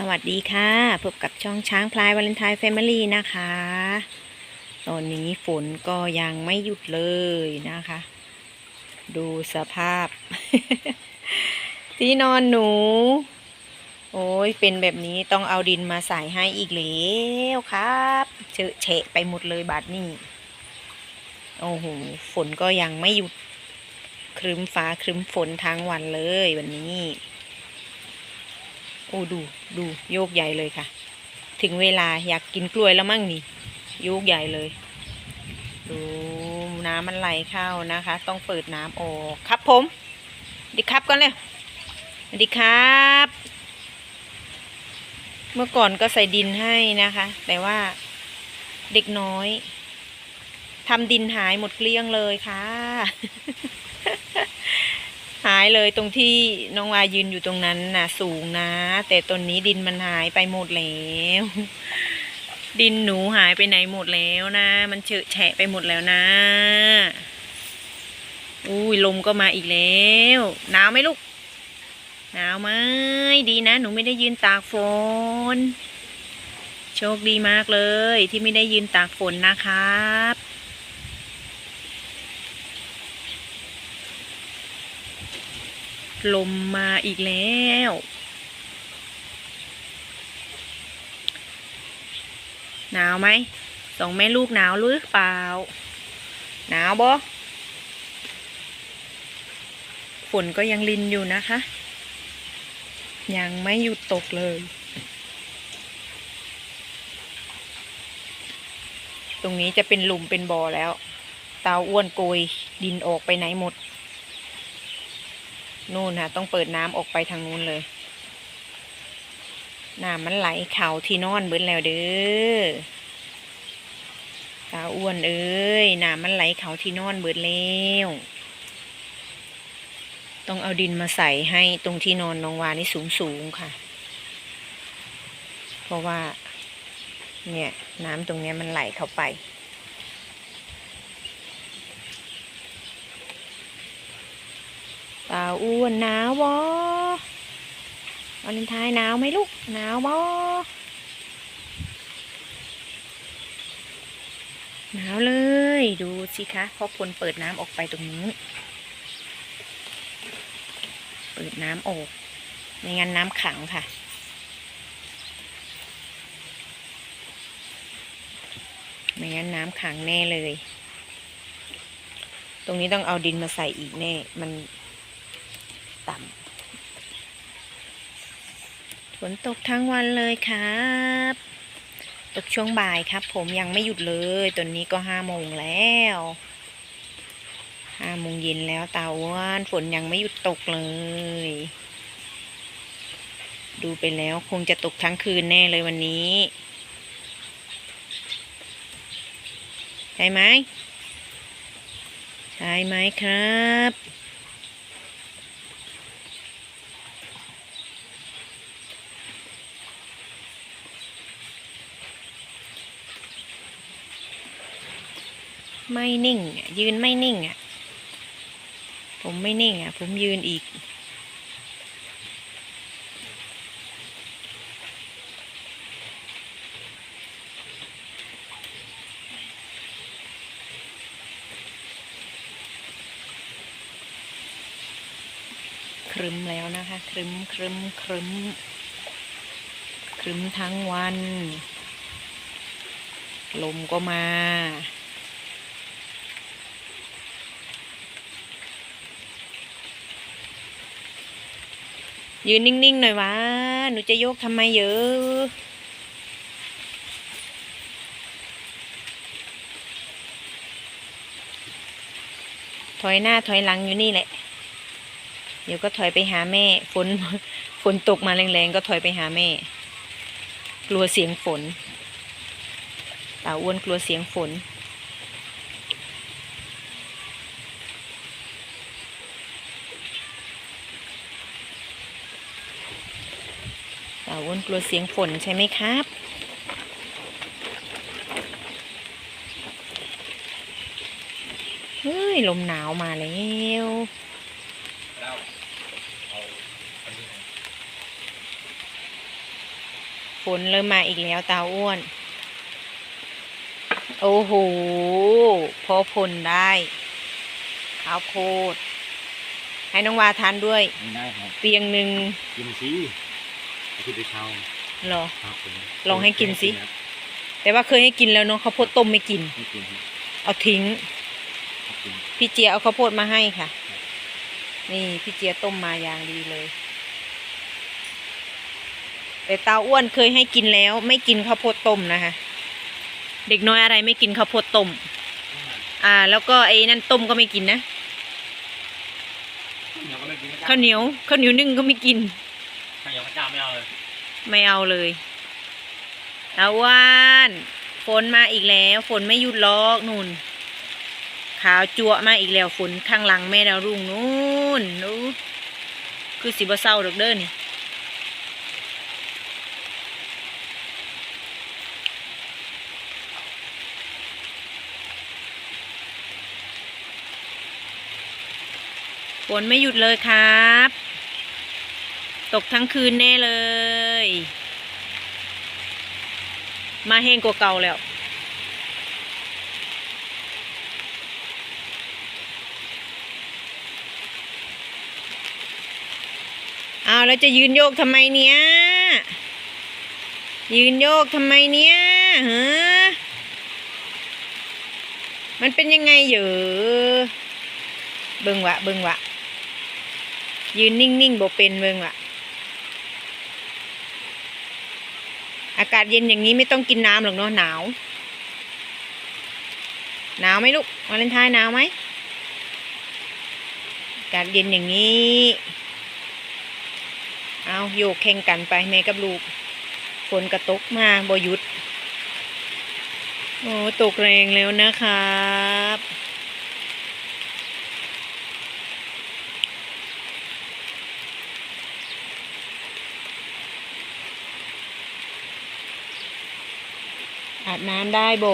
สวัสดีค่ะพบกับช่องช้างพลายวาเลนไทน์แฟมิลี่นะคะ ตอนนี้ฝนก็ยังไม่หยุดเลยนะคะ ดูสภาพ ที่นอนหนู โอ้ยเป็นแบบนี้ต้องเอาดินมาใส่ให้อีกแล้วครับเฉอะเฉะไปหมดเลยบาดนี้โอ้โหฝนก็ยังไม่หยุดครึ้มฟ้าครึ้มฝนทั้งวันเลยวันนี้ โอ้ดูดูโยกใหญ่เลยค่ะ ถึงเวลาอยากกินกล้วยแล้วมั่งนี่โยกใหญ่เลย ดูน้ำมันไหลเข้านะคะ ต้องเปิดน้ำออกครับผมสวัสดีครับก่อนเลยสวัสดีครับ เมื่อก่อนก็ใส่ดินให้นะคะ แต่ว่าเด็กน้อยทำดินหายหมดเกลี้ยงเลยค่ะ หายเลยตรงที่น้องวายืนอยู่ตรงนั้นน่ะ สูงนะ แต่ตอนนี้ดินมันหายไปหมดแล้ว ดินหนูหายไปไหนหมดแล้วนะ มันเฉอะแฉะไปหมดแล้วนะ อุ้ยลมก็มาอีกแล้วหนาวไหมลูกหนาวไหมดีนะ หนูไม่ได้ยืนตากฝนโชคดีมากเลยที่ไม่ได้ยืนตากฝนนะครับ ลมมาอีกแล้ว หนาวไหมสองแม่ลูกหนาวหรือเปล่า หนาวบ่ฝนก็ยังลินอยู่นะคะ ยังไม่หยุดตกเลย ตรงนี้จะเป็นหลุมเป็นบ่อแล้ว เตาอ้วนโกยดินออกไปไหนหมด นู่นค่ะต้องเปิดน้ำออกไปทางนู้นเลยน้ำมันไหลเข่าที่นอนเบิดแล้วเด้อตาอ้วนเอ้ยน้ำมันไหลเข่าที่นอนเบิดแล้วต้องเอาดินมาใส่ให้ตรงที่นอนน้องวานี่สูงสูงๆค่ะ เพราะว่า เนี่ยน้ำตรงนี้มันไหลเข้าไป ตาอ้วนหนาวบ่วาเลนไทน์หนาวไหมลูกหนาวบ่หนาวเลย ดูสิคะพ่อพลเปิดน้ำออกไปตรงนี้ เปิดน้ำออกไม่งั้นน้ำขังค่ะ ไม่งั้นน้ำขังแน่เลย ตรงนี้ต้องเอาดินมาใส่อีกแน่ มัน ต่ำฝนตกทั้งวันเลยครับ ตกช่วงบ่ายครับ ผมยังไม่หยุดเลยตอนนี้ก็ห้าโมงแล้วห้าโมงเย็นแล้วตาอ้วนฝนยังไม่หยุดตกเลย ดูไปแล้วคงจะตกทั้งคืนแน่เลยวันนี้ใช่ไหมใช่ไหมครับ ไม่นิ่งอะยืนไม่นิ่งอะ ผมไม่นิ่งอะ ผมยืนอีก ครึมแล้วนะคะ ครึมครึมครึมครึมทั้งวัน ลมก็มา ยืนนิ่งๆหน่อยวะ หนูจะโยกทำไมเยอะถอยหน้าถอยหลังอยู่นี่แหละ เดี๋ยวก็ถอยไปหาแม่ฝนฝนตกมาแรงๆก็ถอยไปหาแม่ กลัวเสียงฝนตาอ้วนกลัวเสียงฝน อ้วนกลัวเสียงฝนใช่ไหมครับ เฮ้ย ลมหนาวมาแล้วแล้วเอาอันนี้นเริ่มมาอีกแล้วตาอ้วน โอ้โห พอผลได้ข้าวโพดให้น้องวาทานด้วยไม่ได้ครับเปียงหนึ่งกินสิ อาทิตย์ไปเช้าเหรอ ครับผมลองให้กินสิแต่ว่าเคยให้กินแล้วเนาะข้าวโพดต้มไม่กินไม่กินครับเอาทิ้งไม่กิน พี่เจียเอาข้าวโพดมาให้ค่ะ นี่พี่เจียต้มมาอย่างดีเลย แต่ตาอ้วนเคยให้กินแล้ว ไม่กินข้าวโพดต้มนะคะ เด็กน้อยอะไรไม่กินข้าวโพดต้ม อ่า แล้วก็ไอ้นั่นต้มก็ไม่กินนะ ข้าวเหนียวก็ไม่กินข้าวเหนียวข้าวเหนียวนึ่งก็ไม่กินข้าวเหนียวพระเจ้าไม่เอาเลยไม่เอาเลยตาอ้วนฝนมาอีกแล้ว ฝนไม่หยุดล็อกนู่น ขาวจั่วมาอีกแล้วฝนข้างหลังแม่ดาวรุ่งนู่นนู้คือสิบเศร้าดอกเด้อนี่ฝนไม่หยุดเลยครับ ตกทั้งคืนแน่เลย มาแห้งกว่าเก่าแล้ว เอาแล้วจะยืนโยกทำไมเนี้ยยืนโยกทำไมเนี้ยฮะมันเป็นยังไงเหรอเบิ่งวะเบิ่งวะยืนนิ่งๆบ่เป็นเบิ่งวะ อากาศเย็นอย่างนี้ไม่ต้องกินน้ำหรอกเนาะหนาว หนาวไหมลูกวาเลนไทน์หนาวไหมอากาศเย็นอย่างนี้ เอาโยกแข่งกันไปแม่กับลูกฝนกระตกมาบ่หยุด โอ้ตกแรงแล้วนะครับ อาบน้ำได้โบ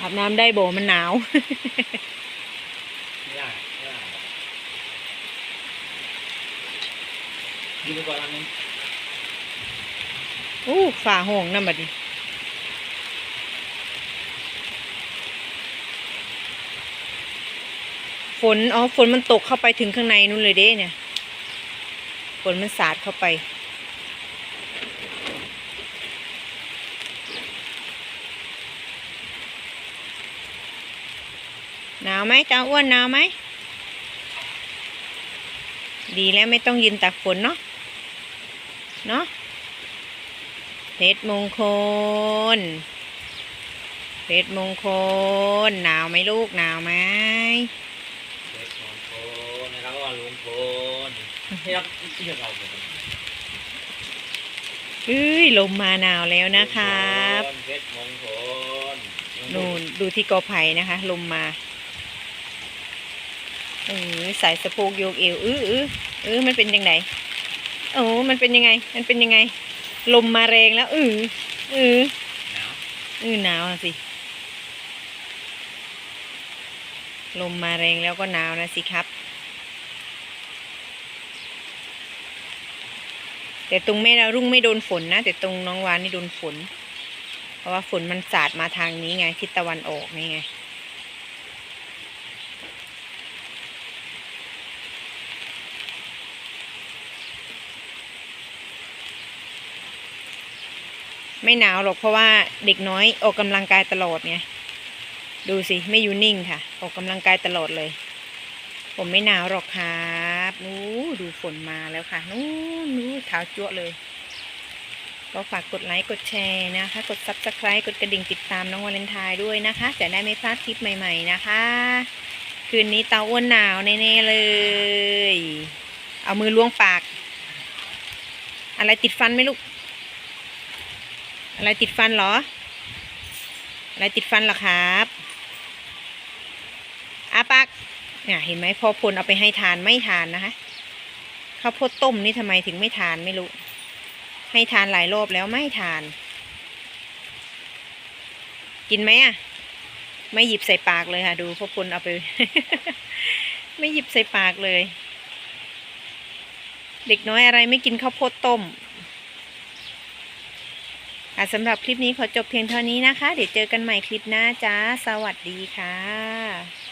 อาบน้ำได้โบมันหนาว ไม่ได้ไม่ได้กินไปก่อนอันนึงอู้ฝ่าห้องนั่นบัดนี้ฝน อ๋อ ฝนมันตกเข้าไปถึงข้างในนู่นเลยเด้เนี่ย ฝนมันสาดเข้าไป หนาวไหมตาอ้วนหนาวไหม ดีแล้วไม่ต้องยืนตากฝนเนาะ เนาะเพชรมงคล เพชรมงคล หนาวไหมลูกหนาวไหมเด็กมงคลนะครับก็ลุงพลให้รับที่เราหมดเอ้ยลมมาหนาวแล้วนะครับ เพชรมงคล นู่นดูที่กอไผ่นะคะ ลมมา เออใส่สะโพกโยกเอวเออเออเออมันเป็นยังไงโอ้มันเป็นยังไง มันเป็นยังไง ลมมาแรงแล้วเออเออหนาวเออหนาวนะสิ ลมมาแรงแล้วก็หนาวนะสิครับ แต่ตรงแม่ดาวรุ่งไม่โดนฝนนะ แต่ตรงน้องวานนี่โดนฝน เพราะว่าฝนมันสาดมาทางนี้ไงทิศตะวันออกนี่ไง ไม่หนาวหรอกเพราะว่าเด็กน้อยออกกำลังกายตลอดไงดูสิไม่อยู่นิ่งค่ะ ออกกำลังกายตลอดเลย ผมไม่หนาวหรอกครับนู้ดูฝนมาแล้วค่ะนู้นู้เท้าจั่วเลย ก็ฝากกดไลค์กดแชร์นะคะ กดซับสไคร b ์กดกระดิ่งติดตามน้องวาเลนไทน์ด้วยนะคะ จะได้ไม่พลาดคลิปใหม่ ๆนะคะ คืนนี้เตาอ้วนหนาวแน่ๆเลย เอามือล้วงปาก อะไรติดฟันไหมลูก อะไรติดฟันเหรอ อะไรติดฟันเหรอครับอาปักเนี่ยเห็นไหมพอพลเอาไปให้ทานไม่ทานนะคะข้าวโพดต้มนี่ทำไมถึงไม่ทานไม่รู้ ให้ทานหลายรอบแล้วไม่ทาน กินไหมอะ ไม่หยิบใส่ปากเลยค่ะ ดูพ่อพลเอาไป ไม่หยิบใส่ปากเลย เด็กน้อยอะไรไม่กินข้าวโพดต้ม สำหรับคลิปนี้ขอจบเพียงเท่านี้นะคะ เดี๋ยวเจอกันใหม่คลิปหน้าจ้า สวัสดีค่ะ